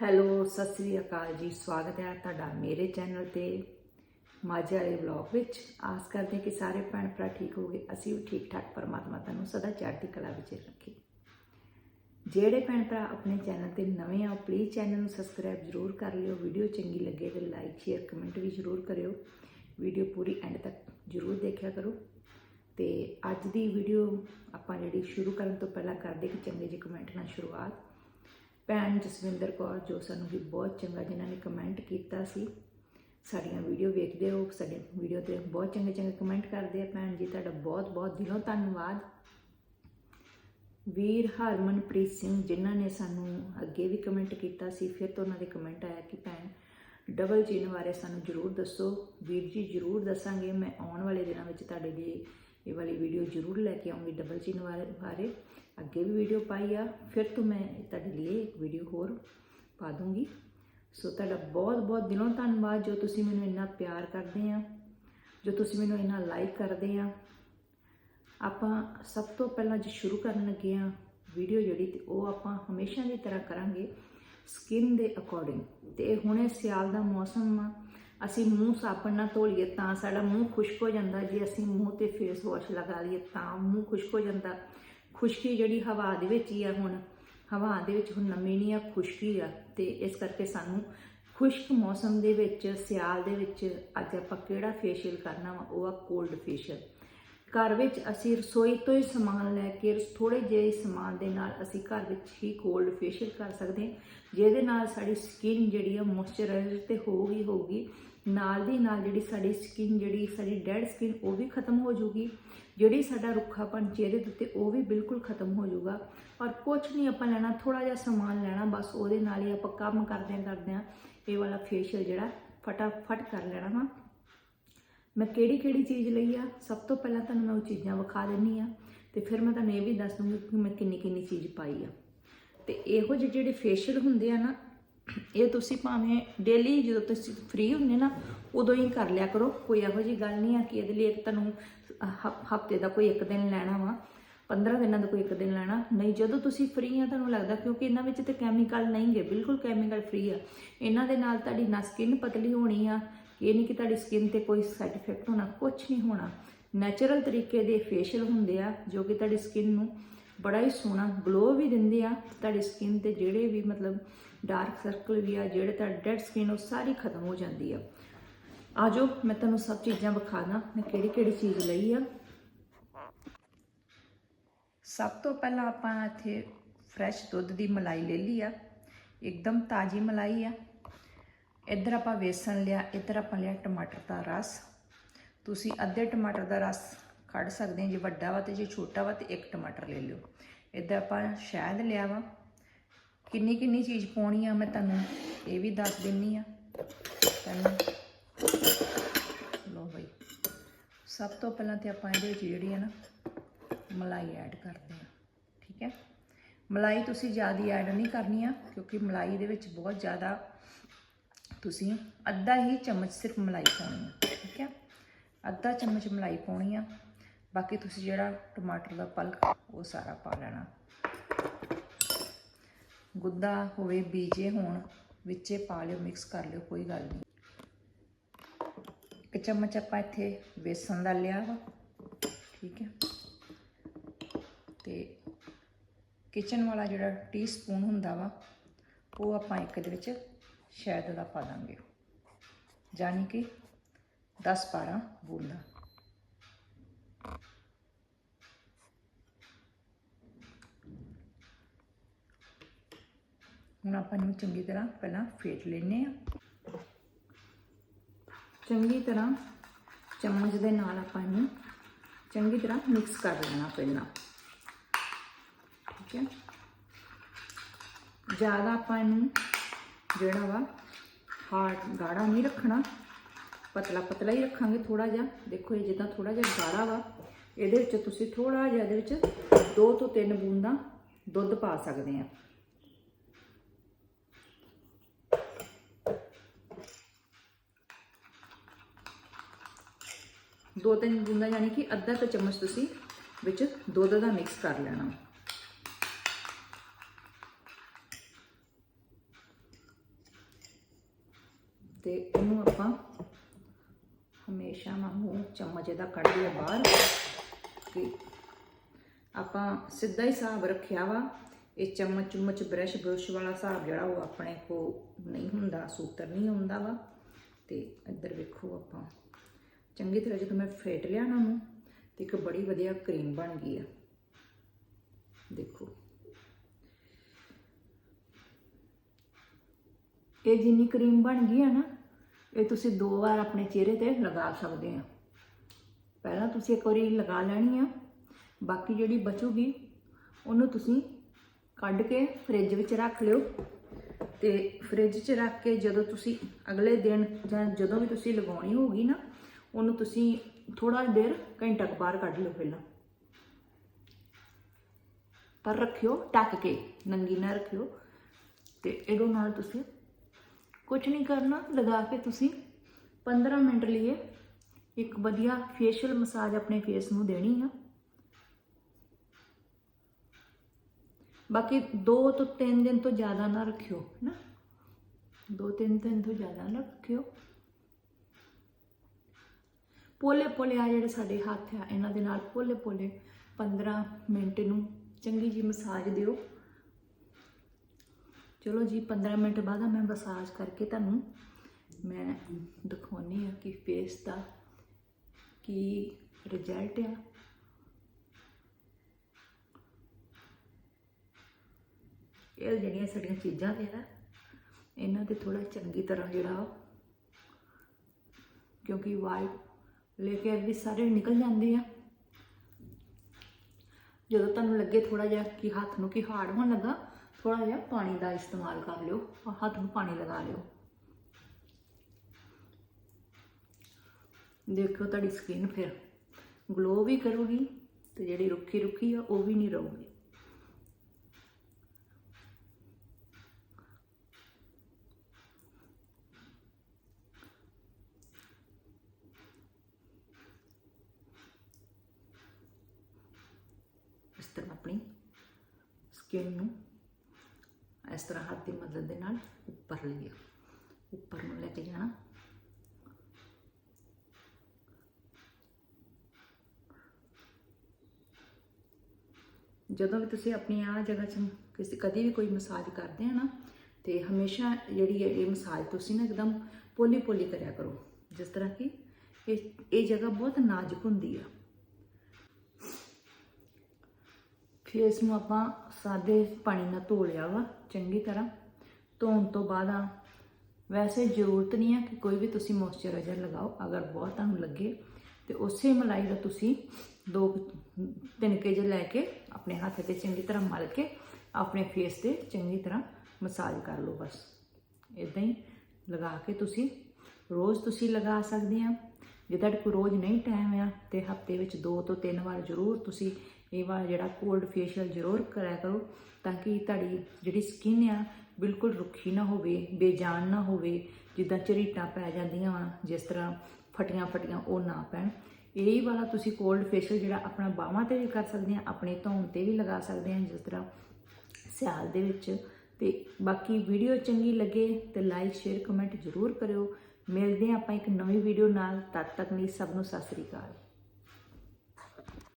Hello, Sat Sri ਅਕਾਲ ਜੀ, ਸਵਾਗਤ ਹੈ ਤੁਹਾਡਾ ਮੇਰੇ ਚੈਨਲ ਤੇ ਮਾਝੇ ਵਾਲੇ ਵਲੌਗ ਵਿੱਚ। ਆਸ ਕਰਦੇ ਹਾਂ ਕਿ ਸਾਰੇ ਭੈਣ ਭਰਾ ਠੀਕ ਹੋਗੇ ਅਸੀਂ ਵੀ ਠੀਕ ਠਾਕ ਪਰਮਾਤਮਾ ਤੁਹਾਨੂੰ ਸਦਾ ਚੜ੍ਹਦੀ ਕਲਾ ਵਿੱਚ ਰੱਖੇ। ਜਿਹੜੇ ਭੈਣ ਭਰਾ ਆਪਣੇ ਚੈਨਲ ਤੇ ਨਵੇਂ ਆ ਪਲੀਜ਼ ਚੈਨਲ ਨੂੰ ਸਬਸਕ੍ਰਾਈਬ ਜ਼ਰੂਰ ਕਰ ਲਿਓ। ਵੀਡੀਓ ਚੰਗੀ ਲੱਗੇ ਤੇ ਲਾਈਕ ਸ਼ੇਅਰ ਕਮੈਂਟ ਵੀ ਜ਼ਰੂਰ ਕਰਿਓ। ਵੀਡੀਓ ਪੂਰੀ ਐਂਡ ਤੱਕ ਜ਼ਰੂਰ ਦੇਖਿਆ ਕਰੋ। ਤੇ ਅੱਜ ਦੀ ਵੀਡੀਓ ਆਪਾਂ ਜਿਹੜੀ ਸ਼ੁਰੂ ਕਰਨ ਤੋਂ ਪਹਿਲਾਂ ਕਰਦੇ ਕਿ ਚੰਗੇ ਜਿਹੇ ਕਮੈਂਟ ਨਾਲ ਸ਼ੁਰੂਆਤ। ਭੈਣ ਜਸਵਿੰਦਰ ਕੌਰ, ਜੋ ਸਾਨੂੰ ਵੀ ਬਹੁਤ ਚੰਗਾ ਜਿਨ੍ਹਾਂ ਨੇ ਕਮੈਂਟ ਕੀਤਾ ਸੀ, ਸਾਡੀਆਂ ਵੀਡੀਓ ਵੇਖਦੇ ਹੋ ਸਾਡੇ ਵੀਡੀਓ ਤੇ ਬਹੁਤ ਚੰਗੇ ਚੰਗੇ ਕਮੈਂਟ ਕਰਦੇ ਆ ਭੈਣ ਜੀ, ਤੁਹਾਡਾ ਬਹੁਤ ਬਹੁਤ ਦਿਲੋਂ ਧੰਨਵਾਦ। ਵੀਰ ਹਰਮਨਪ੍ਰੀਤ ਸਿੰਘ, ਜਿਨ੍ਹਾਂ ਨੇ ਸਾਨੂੰ ਅੱਗੇ ਵੀ ਕਮੈਂਟ ਕੀਤਾ ਸੀ, ਫਿਰ ਤੋਂ ਉਹਨਾਂ ਦੇ ਕਮੈਂਟ ਆਇਆ ਕਿ ਭੈਣ ਡਬਲ ਚਿੰਨ ਬਾਰੇ ਸਾਨੂੰ ਜ਼ਰੂਰ ਦੱਸੋ। ਵੀਰ ਜੀ, ਜ਼ਰੂਰ ਦੱਸਾਂਗੇ, ਮੈਂ ਆਉਣ ਵਾਲੇ ਦਿਨਾਂ ਵਿੱਚ ਤੁਹਾਡੇ ਲਈ ਇਹ ਵਾਲੀ ਵੀਡੀਓ ਜ਼ਰੂਰ ਲੈ ਕੇ ਆਉਂਗੀ ਡਬਲ ਚਿੰਨ ਬਾਰੇ ਬਾਰੇ। ਅੱਗੇ ਵੀ ਵੀਡੀਓ ਪਾਈ ਆ। ਫਿਰ ਤੋਂ ਮੈਂ ਤੁਹਾਡੇ ਲਈ ਇੱਕ ਵੀਡੀਓ ਹੋਰ ਪਾ ਦੂੰਗੀ। ਸੋ ਤੁਹਾਡਾ ਬਹੁਤ ਬਹੁਤ ਦਿਲੋਂ ਧੰਨਵਾਦ ਜੋ ਤੁਸੀਂ ਮੈਨੂੰ ਇੰਨਾ ਪਿਆਰ ਕਰਦੇ ਆ, ਜੋ ਤੁਸੀਂ ਮੈਨੂੰ ਇੰਨਾ ਲਾਈਕ ਕਰਦੇ ਆ। ਆਪਾਂ ਸਭ ਤੋਂ ਪਹਿਲਾਂ ਜੇ ਸ਼ੁਰੂ ਕਰਨ ਲੱਗੇ ਆ ਵੀਡੀਓ ਜਿਹੜੀ, ਤੇ ਉਹ ਆਪਾਂ ਹਮੇਸ਼ਾ ਦੀ ਤਰ੍ਹਾਂ ਕਰਾਂਗੇ ਸਕਿਨ ਦੇ ਅਕੋਰਡਿੰਗ ਤੇ ਹੁਣੇ ਸਿਆਲ ਦਾ ਮੌਸਮ ਆ ਅਸੀਂ ਮੂੰਹ ਸਾਬਣ ਨਾਲ ਧੋ ਲਈਏ ਤਾਂ ਸਾਡਾ ਮੂੰਹ ਖੁਸ਼ਕ ਹੋ ਜਾਂਦਾ। ਜੇ ਅਸੀਂ ਮੂੰਹ ਤੇ ਫੇਸ ਵਾਸ਼ ਲਗਾ ਲਈਏ ਤਾਂ ਮੂੰਹ ਖੁਸ਼ਕ ਹੋ ਜਾਂਦਾ। ਖੁਸ਼ਕੀ ਜਿਹੜੀ ਹਵਾ ਦੇ ਵਿੱਚ ਹੀ ਆ ਹੁਣ। ਹਵਾ ਦੇ ਵਿੱਚ ਹੁਣ ਨਮੀ ਨਹੀਂ ਆ, ਖੁਸ਼ਕੀ ਆ। ਤੇ ਇਸ ਕਰਕੇ ਸਾਨੂੰ ਖੁਸ਼ਕ ਮੌਸਮ ਦੇ ਵਿੱਚ, ਸਿਆਲ ਦੇ ਵਿੱਚ ਅੱਜ ਆਪਾਂ ਕਿਹੜਾ ਫੇਸ਼ੀਅਲ ਕਰਨਾ ਵਾ? ਉਹ ਆ ਕੋਲਡ ਫੇਸ਼ੀਅਲ ਘਰ ਵਿੱਚ ਅਸੀਂ ਰਸੋਈ ਤੋਂ ਹੀ ਸਮਾਨ ਲੈ ਕੇ ਥੋੜੇ ਜਿਹੇ ਸਮਾਨ ਦੇ ਨਾਲ ਅਸੀਂ ਘਰ ਵਿੱਚ ਹੀ ਕੋਲਡ ਫੇਸ਼ੀਅਲ ਕਰ ਸਕਦੇ ਹਾਂ। ਜਿਹਦੇ ਨਾਲ ਸਾਡੀ ਸਕਿਨ ਜਿਹੜੀ ਆ ਮੋਇਸਚਰਾਈਜ਼ਰ ਤੇ ਹੋਊਗੀ ਹੋਊਗੀ। ਨਾਲ ਦੀ ਨਾਲ ਜਿਹੜੀ ਸਾਡੀ ਸਕਿਨ ਜਿਹੜੀ ਸਾਡੀ ਡੈਡ ਸਕਿਨ ਉਹ ਵੀ ਖਤਮ ਹੋ ਜੂਗੀ ਜਿਹੜੀ ਸਾਡਾ ਰੁੱਖਾਪਨ ਚਿਹਰੇ ਦੇ ਉੱਤੇ, ਉਹ ਵੀ ਬਿਲਕੁਲ ਖਤਮ ਹੋ ਜਾਊਗਾ। ਔਰ ਕੁਝ ਨਹੀਂ ਆਪਾਂ ਲੈਣਾ ਥੋੜਾ ਜਿਹਾ ਸਮਾਨ ਲੈਣਾ, ਬਸ ਉਹਦੇ ਨਾਲ ਹੀ ਆਪਾਂ ਕੰਮ ਕਰਦਿਆਂ ਕਰਦਿਆਂ ਇਹ ਵਾਲਾ ਫੇਸ਼ੀਅਲ ਜਿਹੜਾ ਫਟਾਫਟ ਕਰ ਲੈਣਾ ਵਾ। ਮੈਂ ਕਿਹੜੀ ਕਿਹੜੀ ਚੀਜ਼ ਲਈ ਆ? ਸਭ ਤੋਂ ਪਹਿਲਾਂ ਤੁਹਾਨੂੰ ਮੈਂ ਉਹ ਚੀਜ਼ਾਂ ਵਿਖਾ ਦਿੰਨੀ ਆ। ਤੇ ਫਿਰ ਮੈਂ ਤੁਹਾਨੂੰ ਇਹ ਵੀ ਦੱਸ ਦੂੰਗੀ ਕਿ ਮੈਂ ਕਿੰਨੀ ਕਿੰਨੀ ਚੀਜ਼ ਪਾਈ ਆ। ਤੇ ਇਹੋ ਜਿਹੇ ਜਿਹੜੇ ਫੇਸ਼ੀਅਲ ਹੁੰਦੇ ਆ ਨਾ ਇਹ ਤੁਸੀਂ ਭਾਵੇਂ ਡੇਲੀ ਜਦੋਂ ਤੁਸੀਂ ਫ੍ਰੀ ਹੁੰਦੇ ਨਾ, ਉਦੋਂ ਹੀ ਕਰ ਲਿਆ ਕਰੋ, ਕੋਈ ਇਹੋ ਜਿਹੀ ਗੱਲ ਨਹੀਂ ਆ ਕਿ ਇਹਦੇ ਲਈ ਇੱਕ ਤੁਹਾਨੂੰ ਹਫ਼ਤੇ ਦਾ ਕੋਈ ਇੱਕ ਦਿਨ ਲੈਣਾ ਵਾ 15 ਦਿਨਾਂ ਦਾ ਕੋਈ ਇੱਕ ਦਿਨ ਲੈਣਾ। ਨਹੀਂ, ਜਦੋਂ ਤੁਸੀਂ ਫ੍ਰੀ ਆ ਤੁਹਾਨੂੰ ਲੱਗਦਾ ਕਿਉਂਕਿ ਇਹਨਾਂ ਵਿੱਚ ਤੇ ਕੈਮੀਕਲ ਨਹੀਂਗੇ ਬਿਲਕੁਲ ਕੈਮੀਕਲ ਫ੍ਰੀ ਆ। ਇਹਨਾਂ ਦੇ ਨਾਲ ਤੁਹਾਡੀ ਨਾ ਸਕਿਨ ਪਤਲੀ ਹੋਣੀ ਆ, ਇਹ ਨਹੀਂ ਕਿ ਤੁਹਾਡੀ ਸਕਿਨ ਤੇ ਕੋਈ ਸਾਈਡ ਇਫੈਕਟ ਹੋਣਾ ਕੁਝ ਨਹੀਂ ਹੋਣਾ। ਨੈਚੁਰਲ ਤਰੀਕੇ ਦੇ ਫੇਸ਼ੀਅਲ ਹੁੰਦੇ ਆ, ਜੋ ਕਿ ਤੁਹਾਡੀ ਸਕਿਨ ਨੂੰ ਬੜਾ ਹੀ ਸੋਹਣਾ ਗਲੋ ਵੀ ਦਿੰਦੇ ਆ, ਤੁਹਾਡੀ ਸਕਿਨ ਤੇ ਜਿਹੜੇ ਵੀ ਮਤਲਬ ਡਾਰਕ ਸਰਕਲ ਵੀ ਆ, ਜਿਹੜੇ ਤਾਂ ਡੈਡ ਸਕਿਨ ਉਹ ਸਾਰੀ ਖਤਮ ਹੋ ਜਾਂਦੀ ਆ। ਆਜੋ, ਮੈਂ ਤੁਹਾਨੂੰ ਸਭ ਚੀਜ਼ਾਂ ਵਿਖਾਣਾ ਮੈਂ ਕਿਹੜੀ ਕਿਹੜੀ ਚੀਜ਼ ਲਈ ਆ। ਸਭ ਤੋਂ ਪਹਿਲਾਂ ਆਪਾਂ ਇੱਥੇ ਫਰੈਸ਼ ਦੁੱਧ ਦੀ ਮਲਾਈ ਲੈ ਲਈ ਆ। ਇੱਕਦਮ ਤਾਜ਼ੀ ਮਲਾਈ ਆ। ਇੱਧਰ ਆਪਾਂ ਵੇਸਣ ਲਿਆ, ਇੱਧਰ ਆਪਾਂ ਲਿਆ ਟਮਾਟਰ ਦਾ ਰਸ। ਤੁਸੀਂ ਅੱਧੇ ਟਮਾਟਰ ਦਾ ਰਸ ਕੱਢ ਸਕਦੇ ਜੇ ਵੱਡਾ ਵਾ ਤੇ ਜੇ ਛੋਟਾ ਵਾ ਤੇ ਇੱਕ ਟਮਾਟਰ ਲੈ ਲਿਓ। ਇੱਧਰ ਆਪਾਂ ਸ਼ਹਿਦ ਲਿਆ ਵਾ। ਕਿੰਨੀ ਕਿੰਨੀ ਚੀਜ਼ ਪਾਉਣੀ ਆ ਮੈਂ ਤੁਹਾਨੂੰ ਇਹ ਵੀ ਦੱਸ ਦਿੰਨੀ ਆ। ਤੁਹਾਨੂੰ ਲੋ ਬਈ। ਸਭ ਤੋਂ ਪਹਿਲਾਂ ਤੇ ਆਪਾਂ ਇਹਦੇ ਵਿੱਚ ਜਿਹੜੀ ਆ ਨਾ ਮਲਾਈ ਐਡ ਕਰਦੇ ਆ। ਠੀਕ ਹੈ? ਮਲਾਈ ਤੁਸੀਂ ਜ਼ਿਆਦਾ ਐਡ ਨਹੀਂ ਕਰਨੀ ਆ, ਕਿਉਂਕਿ ਮਲਾਈ ਦੇ ਵਿੱਚ ਬਹੁਤ ਜ਼ਿਆਦਾ ਤੁਸੀਂ ਅੱਧਾ ਹੀ ਚਮਚ ਸਿਰਫ ਮਲਾਈ ਪਾਉਣੀ ਆ। ਠੀਕ ਹੈ? ਅੱਧਾ ਚਮਚ ਮਲਾਈ ਪਾਉਣੀ ਆ। ਬਾਕੀ ਤੁਸੀਂ ਜਿਹੜਾ ਟਮਾਟਰ ਦਾ ਪਲਕ, ਉਹ ਸਾਰਾ ਪਾ ਲੈਣਾ। ਗੁੱਦਾ ਹੋਵੇ, ਬੀਜੇ ਹੋਣ, ਵਿੱਚੇ ਪਾ ਲਿਓ ਮਿਕਸ ਕਰ ਲਿਓ, ਕੋਈ ਗੱਲ ਨਹੀਂ। ਇੱਕ ਚਮਚ ਆਪਾਂ ਇੱਥੇ ਬੇਸਨ ਦਾ ਲਿਆ ਵਾ, ਠੀਕ ਹੈ। ਤੇ ਕਿਚਨ ਵਾਲਾ ਜਿਹੜਾ ਟੀਸਪੂਨ ਹੁੰਦਾ ਵਾ, ਉਹ ਆਪਾਂ ਇੱਕ ਦੇ ਵਿੱਚ ਸ਼ਹਿਦ ਦਾ ਪਾ ਦਾਂਗੇ। ਜਾਨੀ ਕਿ 10 12 ਬੂੰਦਾਂ। ਹੁਣ ਆਪਾਂ ਇਹਨੂੰ ਚੰਗੀ ਤਰ੍ਹਾਂ ਪਹਿਲਾਂ ਫੇਟ ਲੈਨੇ ਆ ਚੰਗੀ ਤਰ੍ਹਾਂ ਚਮਚ ਦੇ ਨਾਲ ਆਪਾਂ ਇਹਨੂੰ ਚੰਗੀ ਤਰ੍ਹਾਂ ਮਿਕਸ ਕਰ ਲੈਣਾ ਪਹਿਲਾਂ। ਠੀਕ ਹੈ? ਜ਼ਿਆਦਾ ਆਪਾਂ ਇਹਨੂੰ ਜਿਹੜਾ ਵਾ ਹਾਰਡ ਗਾੜਾ ਨਹੀਂ ਰੱਖਣਾ। ਪਤਲਾ ਪਤਲਾ ਹੀ ਰੱਖਾਂਗੇ ਥੋੜਾ ਜਿਹਾ। ਦੇਖੋ ਇਹ ਜਿੱਦਾਂ ਥੋੜਾ ਜਿਹਾ ਗਾੜਾ ਵਾ। ਇਹਦੇ ਵਿੱਚ ਤੁਸੀਂ ਥੋੜਾ ਜਿਹਾ ਇਹਦੇ ਵਿੱਚ 2 ਤੋਂ 3 ਬੂੰਦਾਂ ਦੁੱਧ ਪਾ ਸਕਦੇ ਆ ਦੋ ਤਿੰਨ ਬੂੰਦਾਂ, ਯਾਨੀ ਕਿ ਅੱਧਾ ਕੁ ਚਮਚ ਤੁਸੀਂ ਵਿੱਚ ਦੁੱਧ ਦਾ ਮਿਕਸ ਕਰ ਲੈਣਾ। ਤੇ ਇਹਨੂੰ ਆਪਾਂ ਹਮੇਸ਼ਾ ਵਾਂਗੂ ਚਮਚ ਇਹਦਾ ਕੱਢ ਲਿਆ ਬਾਹਰ। ਕਿ ਆਪਾਂ ਸਿੱਧਾ ਹੀ ਹਿਸਾਬ ਰੱਖਿਆ ਵਾ, ਇਹ ਚਮਚ ਚੁੰਮਚ ਬ੍ਰਸ਼ ਬਰੁਸ਼ ਵਾਲਾ ਹਿਸਾਬ ਜਿਹੜਾ ਉਹ ਆਪਣੇ ਕੋ ਨਹੀਂ ਹੁੰਦਾ, ਸੂਤਰ ਨਹੀਂ ਹੁੰਦਾ ਵਾ। ਤੇ ਇੱਧਰ ਵੇਖੋ ਆਪਾਂ। ਚੰਗੀ ਤਰ੍ਹਾਂ ਜਦੋਂ ਮੈਂ ਫੇਟ ਲਿਆ ਨਾ ਨੂੰ ਤੇ ਇੱਕ ਬੜੀ ਵਧੀਆ ਕਰੀਮ ਬਣ ਗਈ ਆ। ਦੇਖੋ। ਇਹ ਜਿੰਨੀ ਕਰੀਮ ਬਣ ਗਈ ਆ ਨਾ, ਇਹ ਤੁਸੀਂ ਦੋ ਵਾਰ ਆਪਣੇ ਚਿਹਰੇ ਤੇ ਲਗਾ ਸਕਦੇ ਆ। ਪਹਿਲਾਂ ਤੁਸੀਂ ਇੱਕ ਵਾਰੀ ਲਗਾ ਲੈਣੀ ਆ, ਬਾਕੀ ਜਿਹੜੀ ਬਚੂਗੀ, ਉਹਨੂੰ ਤੁਸੀਂ ਕੱਢ ਕੇ ਫ੍ਰਿਜ ਵਿੱਚ ਰੱਖ ਲਿਓ। ਤੇ ਫ੍ਰਿਜ 'ਚ ਰੱਖ ਕੇ ਜਦੋਂ ਤੁਸੀਂ ਅਗਲੇ ਦਿਨ ਜਾਂ ਜਦੋਂ ਵੀ ਤੁਸੀਂ ਲਗਾਉਣੀ ਹੋਗੀ ਨਾ ਉਹਨੂੰ ਤੁਸੀਂ ਥੋੜਾ ਦੇਰ ਘੰਟਾ ਕੁ ਬਾਹਰ ਕੱਢ ਲਿਓ ਪਹਿਲਾਂ। ਪਰ ਰੱਖਿਓ ਟੱਕ ਕੇ, ਨੰਗੀ ਨਾ ਰੱਖਿਓ। ਤੇ ਇਹਦੇ ਨਾਲ ਤੁਸੀਂ ਕੁਝ ਨਹੀਂ ਕਰਨਾ, ਲਗਾ ਕੇ ਤੁਸੀਂ 15 ਮਿੰਟ ਲਈ ਇੱਕ ਵਧੀਆ ਫੇਸ਼ੀਅਲ ਮਸਾਜ ਆਪਣੇ ਫੇਸ ਨੂੰ ਦੇਣੀ ਆ। ਬਾਕੀ 2 ਤੋਂ 3 ਦਿਨ ਤੋਂ ਜ਼ਿਆਦਾ ਨਾ ਰੱਖਿਓ ਨਾ 2-3 ਦਿਨ ਤੋਂ ਜ਼ਿਆਦਾ ਨਾ ਰੱਖਿਓ। ਪੋਲੇ ਪੋਲੇ ਆ ਜਿਹੜੇ ਸਾਡੇ ਹੱਥ ਆ, ਇਹਨਾਂ ਦੇ ਨਾਲ ਪੋਲੇ ਪੋਲੇ 15 ਮਿੰਟ ਨੂੰ ਚੰਗੀ ਜੀ ਮਸਾਜ ਦਿਓ। ਚਲੋ ਜੀ 15 ਮਿੰਟ ਬਾਅਦ ਮੈਂ ਮਸਾਜ ਕਰਕੇ ਤੁਹਾਨੂੰ ਮੈਂ ਦਿਖਾਉਣੀ ਆ ਕਿ ਫੇਸ ਦਾ ਕੀ ਰਿਜ਼ਲਟ ਆ। ਇਹ ਜਿਹੜੀਆਂ ਸਾਡੀਆਂ ਚੀਜ਼ਾਂ ਨੇ ਨਾ, ਇਹਨਾਂ ਤੇ ਥੋੜਾ ਚੰਗੀ ਤਰ੍ਹਾਂ ਜਿਹੜਾ ਕਿਉਂਕਿ ਵਾਈਟ ਲੈ ਕੇ ਵੀ ਸਾਰੇ ਨਿਕਲ ਜਾਂਦੇ ਆ। ਜਦੋਂ ਤੁਹਾਨੂੰ ਲੱਗੇ ਥੋੜਾ ਜਿਹਾ ਕਿ ਹੱਥ ਨੂੰ ਕਿ ਹਾਰਡ ਹੋਣ ਲੱਗਾ ਥੋੜਾ ਜਿਹਾ ਪਾਣੀ ਦਾ ਇਸਤੇਮਾਲ ਕਰ ਲਿਓ ਹੱਥ ਨੂੰ ਪਾਣੀ ਲਗਾ ਲਿਓ। ਦੇਖੋ ਤੁਹਾਡੀ ਸਕਿਨ ਫਿਰ ਗਲੋ ਵੀ ਕਰੂਗੀ ਤੇ ਜਿਹੜੀ ਰੁੱਖੀ ਰੁੱਖੀ ਆ, ਉਹ ਵੀ ਨਹੀਂ ਰਹੂਗੀ ਇਸ ਤਰ੍ਹਾਂ ਆਪਣੀ ਸਕਿਨ ਨੂੰ ਇਸ ਤਰ੍ਹਾਂ ਹੱਥ ਦੀ ਮਦਦ ਦੇ ਨਾਲ ਉੱਪਰ ਲਿਆ ਉੱਪਰ ਨੂੰ ਲੈ ਕੇ ਜਾਣਾ। ਜਦੋਂ ਵੀ ਤੁਸੀਂ ਆਪਣੀ ਆ ਜਗ੍ਹਾ 'ਚ ਕਿਸੇ ਕਦੀ ਵੀ ਕੋਈ ਮਸਾਜ ਕਰਦੇ ਆ ਨਾ, ਤੇ ਹਮੇਸ਼ਾ ਜਿਹੜੀ ਹੈ ਇਹ ਮਸਾਜ ਤੁਸੀਂ ਨਾ ਇੱਕਦਮ ਪੋਲੀ ਪੋਲੀ ਕਰਿਆ ਕਰੋ। ਜਿਸ ਤਰ੍ਹਾਂ ਕਿ ਇਹ ਇਹ ਜਗ੍ਹਾ ਬਹੁਤ ਨਾਜ਼ੁਕ ਹੁੰਦੀ ਆ। ਫੇਸ ਨੂੰ ਆਪਾਂ ਸਾਦੇ ਪਾਣੀ ਨਾਲ ਧੋ ਲਿਆ ਵਾ, ਚੰਗੀ ਤਰ੍ਹਾਂ। ਧੋਣ ਤੋਂ ਬਾਅਦ ਆ, ਵੈਸੇ ਜ਼ਰੂਰਤ ਨਹੀਂ ਆ ਕਿ ਕੋਈ ਵੀ ਤੁਸੀਂ ਮੋਇਸਚਰਾਈਜ਼ਰ ਲਗਾਓ, ਅਗਰ ਬਹੁਤ ਤੁਹਾਨੂੰ ਲੱਗੇ, ਤੇ ਉਸੇ ਮਲਾਈ ਦਾ ਤੁਸੀਂ ਦੋ ਤਿੰਨ ਕੇਜ ਲੈ ਕੇ ਆਪਣੇ ਹੱਥ ਤੇ ਚੰਗੀ ਤਰ੍ਹਾਂ ਮਲ ਕੇ ਆਪਣੇ ਫੇਸ ਤੇ ਚੰਗੀ ਤਰ੍ਹਾਂ ਮਸਾਜ ਕਰ ਲਓ ਬਸ। ਇਦਾਂ ਹੀ ਲਗਾ ਕੇ ਤੁਸੀਂ ਰੋਜ਼ ਤੁਸੀਂ ਲਗਾ ਸਕਦੇ ਆ। ਜੇ ਤੁਹਾਡੇ ਕੋਲ ਰੋਜ਼ ਨਹੀਂ ਟਾਈਮ ਆ, ਤੇ ਹਫ਼ਤੇ ਵਿੱਚ ਦੋ ਤੋਂ ਤਿੰਨ ਵਾਰ ਜ਼ਰੂਰ ਤੁਸੀਂ ਇਹ ਵਾਰ ਜਿਹੜਾ ਕੋਲਡ ਫੇਸ਼ੀਅਲ ਜ਼ਰੂਰ ਕਰਿਆ ਕਰੋ ਤਾਂ ਕਿ ਤੁਹਾਡੀ ਜਿਹੜੀ ਸਕਿਨ ਆ, ਬਿਲਕੁਲ ਰੁੱਖੀ ਨਾ ਹੋਵੇ, ਬੇਜਾਨ ਨਾ ਹੋਵੇ, ਜਿੱਦਾਂ ਝਰੀਟਾਂ ਪੈ ਜਾਂਦੀਆਂ ਵਾ, ਜਿਸ ਤਰ੍ਹਾਂ ਫਟੀਆਂ ਫਟੀਆਂ ਉਹ ਨਾ ਪੈਣ। ਇਹੀ ਵਾਲਾ ਤੁਸੀਂ ਕੋਲਡ ਫੇਸ਼ੀਅਲ ਜਿਹੜਾ ਆਪਣਾ ਬਾਹਾਂ ਤੇ ਵੀ ਕਰ ਸਕਦੇ ਆ, ਆਪਣੇ ਧੌਣ ਤੇ ਵੀ ਲਗਾ ਸਕਦੇ ਆ, ਜਿਸ ਤਰ੍ਹਾਂ ਸਿਆਲ ਦੇ ਵਿੱਚ। ਤੇ ਬਾਕੀ ਵੀਡੀਓ ਚੰਗੀ ਲੱਗੇ ਤੇ ਲਾਈਕ ਸ਼ੇਅਰ ਕਮੈਂਟ ਜ਼ਰੂਰ ਕਰਿਓ। ਮਿਲਦੇ ਹਾਂ ਆਪਾਂ ਇੱਕ ਨਵੀਂ ਵੀਡੀਓ ਨਾਲ। ਤਦ ਤੱਕ ਲਈ ਸਭ ਨੂੰ ਸਤਿ ਸ੍ਰੀ ਅਕਾਲ।